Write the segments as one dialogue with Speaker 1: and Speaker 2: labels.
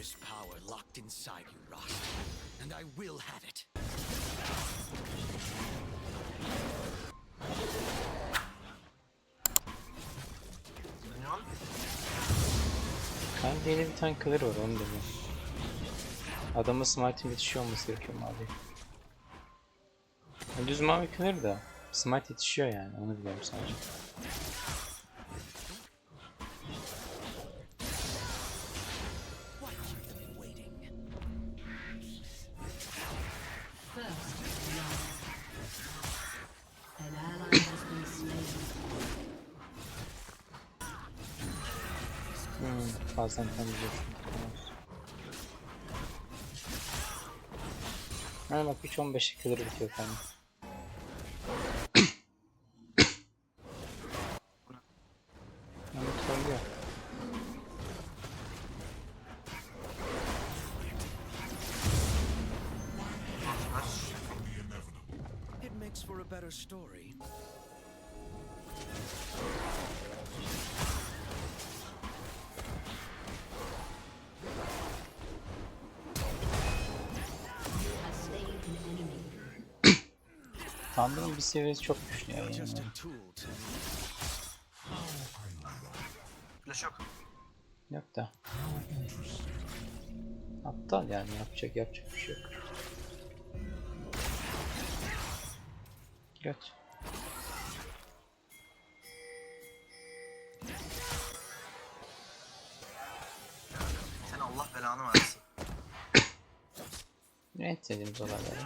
Speaker 1: There's power locked inside you, Rost, and I will have it.
Speaker 2: Kanka yine bir tane kılır var onu demiyorum. Adamın smite'in yetişiyor olması gerekiyor mavi. Yani düz mavi kılır da smite yetişiyor yani onu biliyorum sadece. Fazla temizliyorsun. Ha bak 3-15'e kadar bitiyor kanka.
Speaker 1: Makes for a better story.
Speaker 2: Thunder'ın bir seviyesi çok güçlü yani.
Speaker 3: Flash yok.
Speaker 2: Yok da. Aptal yani yapacak yapacak bir şey yok. Göt.
Speaker 3: Sen Allah belanı versin.
Speaker 2: Ne istediğimiz olayları.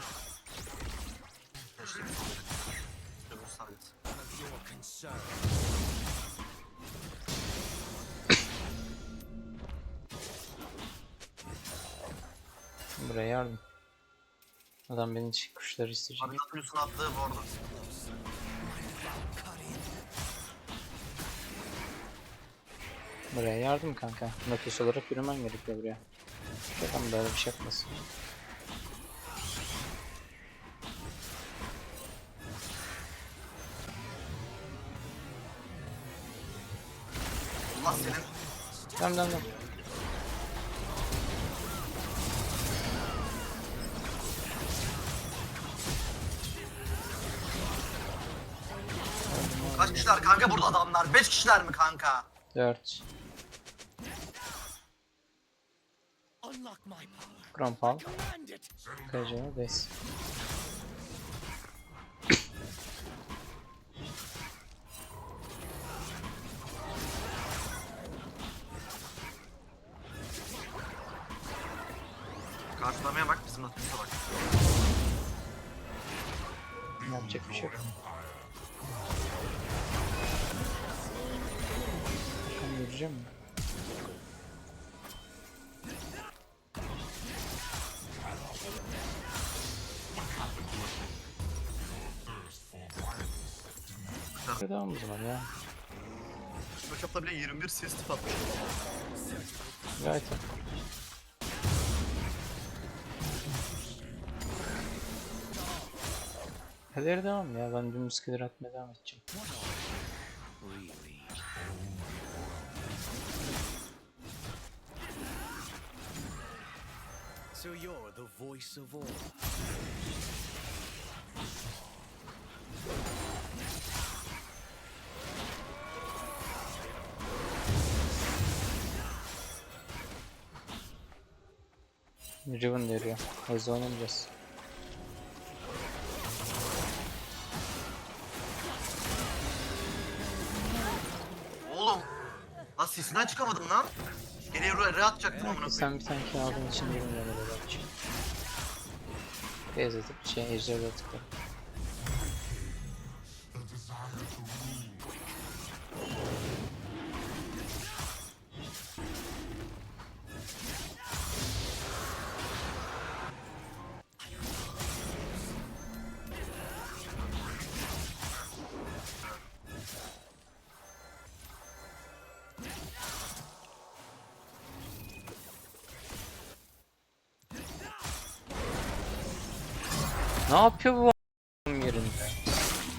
Speaker 2: Buraya yardım. Adam benim için kuşları isteyecek.
Speaker 3: Abi Nautilus'un attığı bu arada.
Speaker 2: Buraya yardım kanka. Notus olarak yürümen gerekiyor buraya. Adam böyle bir şey yapmasın.
Speaker 3: Allah senin.
Speaker 2: Tamam tamam tamam.
Speaker 3: Kaç kişiler kanka burada adamlar? 5 kişiler mi kanka?
Speaker 2: 4.
Speaker 1: Unlock my power.
Speaker 2: Grompal.
Speaker 1: Command it.
Speaker 2: KC 5.
Speaker 3: Karşılamaya bak bizim Nautilus'a bak.
Speaker 2: Yapacak bir şey yok. Ben yürüyeceğim mi? Devam o zaman ya.
Speaker 3: Maçapta bile 21 ses tıp atmış.
Speaker 2: Gayet iyi. Kader devam ya. Ben dümdüz kader atmaya devam edeceğim.
Speaker 1: So you're the voice of all.
Speaker 2: Riven de yürüyor. Hızlı oynamayacağız.
Speaker 3: Sesinden çıkamadım lan. Geriye re re atacaktım amına koyayım.
Speaker 2: Sen bir tane kill aldığın için yürümüyor böyle belki. Beyaz atıp şey ejderha tıkla. Ne yapıyor bu a**ım yerinde?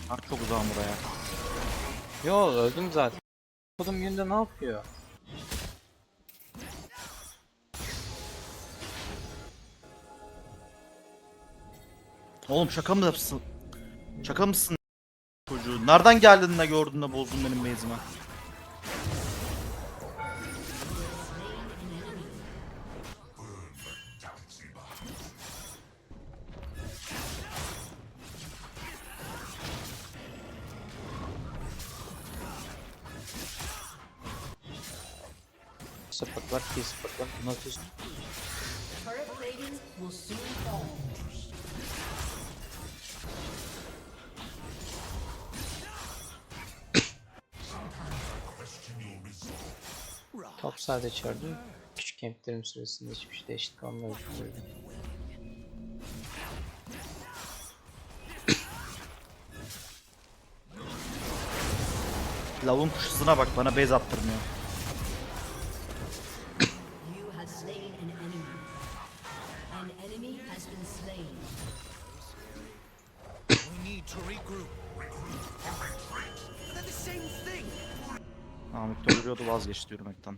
Speaker 4: Bak çok uzağım buraya.
Speaker 2: Yo öldüm zaten. Kodum yerinde ne yapıyor?
Speaker 4: Oğlum şaka mı yapsın? Şaka mısın? Çocuğu. Nereden geldin de gördün de bozdun benim base'imi?
Speaker 2: Support var, key support var.
Speaker 5: Soon fall.
Speaker 2: Top side içeride. Küçük camplerim süresinde hiçbir şey değişiklik olmuyor.
Speaker 4: Lavun kuşusuna bak bana base attırmıyor. Ölüyordu vazgeçti yürümekten.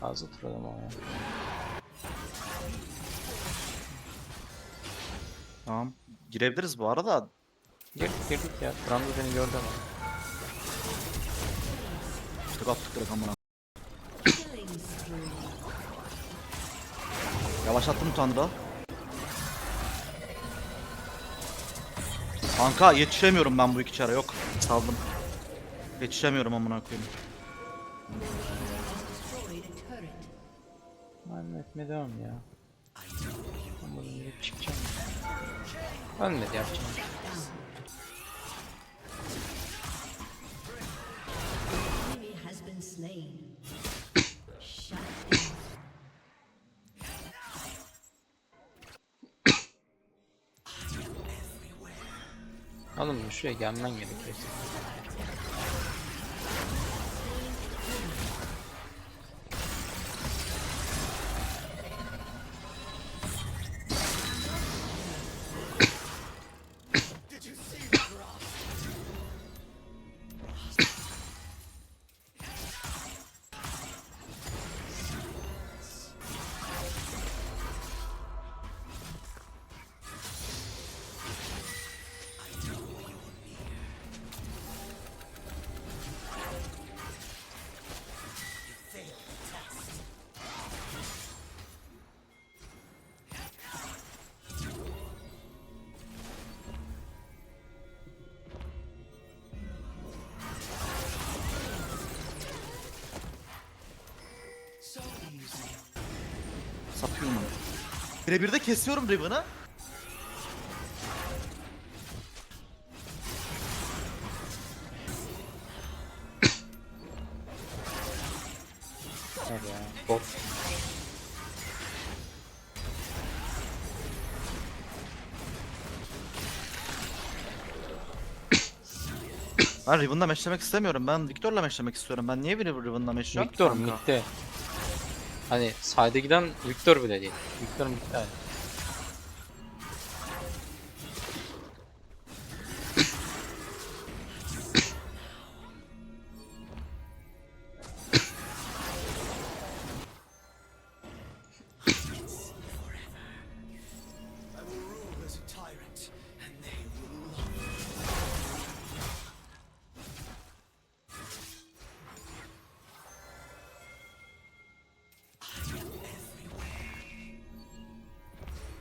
Speaker 2: Fazla turladım ama.
Speaker 4: Tamam. Girebiliriz bu arada.
Speaker 2: Girdik girdik ya. Trundle beni gördü ama.
Speaker 4: İşte attık direkt amına. Yavaşlattım Tanrı. Kanka yetişemiyorum ben bu iki çara yok. Saldım. Yetişemiyorum amına koyayım.
Speaker 2: Ben etme devam ya. Yiyip çıkacağım. Ölmedi yapacağım. Oğlum şuraya gelmen gerekiyor.
Speaker 4: Birebir de kesiyorum Riven'ı.
Speaker 2: Bot.
Speaker 4: Ben Riven'la meşlemek istemiyorum. Ben Victor'la meşlemek istiyorum. Ben niye biri Riven'la meşliyorum?
Speaker 2: Victor midde. Hani side'e giden Victor bile değil. Victor midde. hani.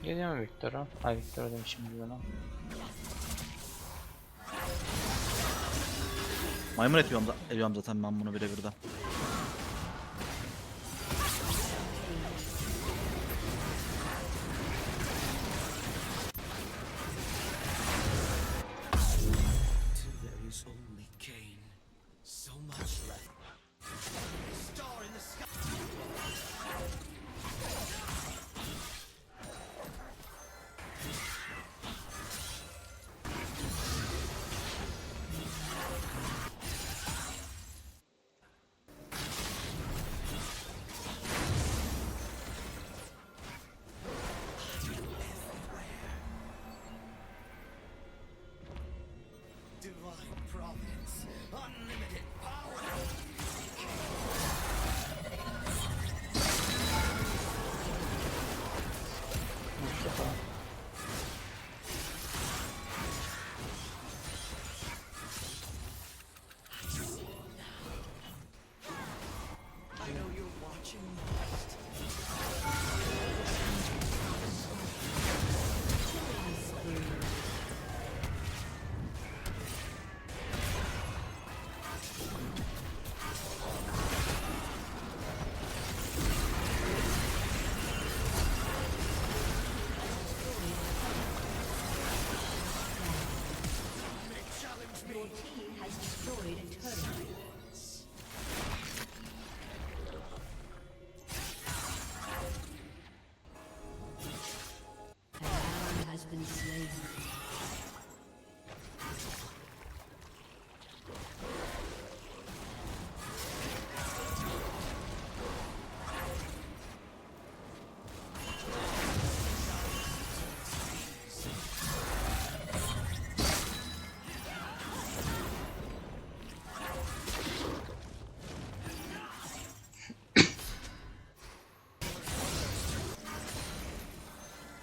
Speaker 2: Geliyor mu Victor'a? Ay Victor demişim bana.
Speaker 4: Maymun ediyorum, ediyorum zaten ben bunu birebir de.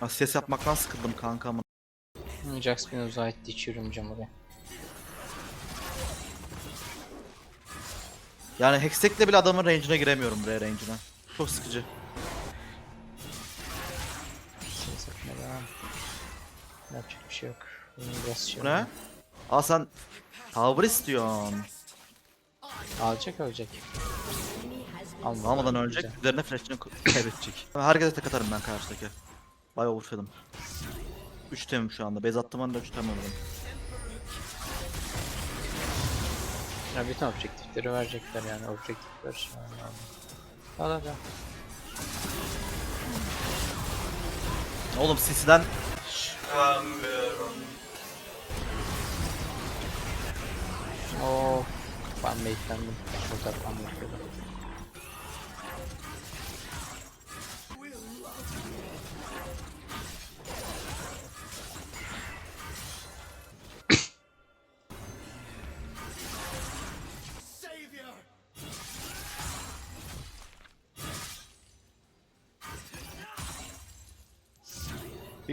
Speaker 4: Asiyes yapmaktan sıkıldım kanka ama.
Speaker 2: Jax beni uzağa hiç yürümeyeceğim oraya.
Speaker 4: Yani Hextech'le bile adamın range'ine giremiyorum buraya range'ine. Çok sıkıcı.
Speaker 2: Sakın devam. Yapacak bir şey yok. Biraz şey
Speaker 4: Bu ne? Aa sen Tower istiyorsun.
Speaker 2: Alacak Alma.
Speaker 4: Almadan
Speaker 2: Güzel.
Speaker 4: ölecek, üzerine flash'ını kaybedecek. Herkese tek atarım ben karşıdaki. Bayağı overfedim. 3 temim şu anda. Base attım anda 3 temim alırım.
Speaker 2: Ya bütün objektifleri verecekler yani objektifler. Al hadi.
Speaker 4: Oğlum CC'den
Speaker 2: Oo. Ben baitlendim. Şurada ben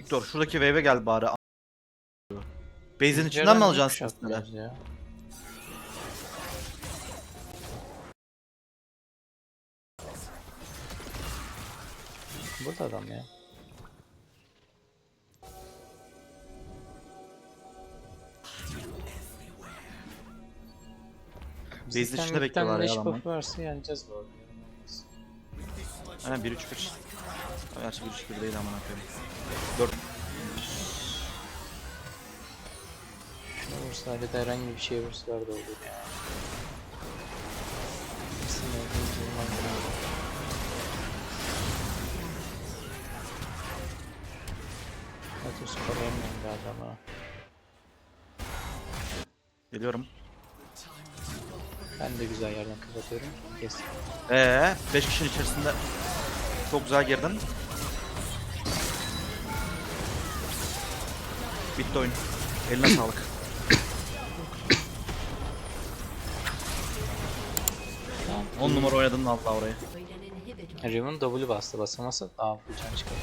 Speaker 4: Victor şuradaki wave'e gel bari. Base'in içinden mi alacaksın
Speaker 2: biraz ya. Burada adam ya.
Speaker 4: Base'in içinde bekliyorlar ya adamlar.
Speaker 2: buff varsa yeneceğiz bu arada.
Speaker 4: Aynen 1 3 1. Gerçi 1 3 1 değil aman koyayım. 4
Speaker 2: Şuna vursalar ya da herhangi bir şey vursalar da olur ya. Hepsini öldürünce bunlar böyle. Atos koruyamıyorum galiba ama.
Speaker 4: geliyorum.
Speaker 2: Ben de güzel yerden kapatıyorum. Kes.
Speaker 4: Ee 5 kişinin içerisinde çok güzel girdin. Bitti oyun. Eline sağlık.
Speaker 2: Tamam.
Speaker 4: 10 numara oynadın vallahi orayı.
Speaker 2: Riven W bastı basamasa daha bir can çıkardı.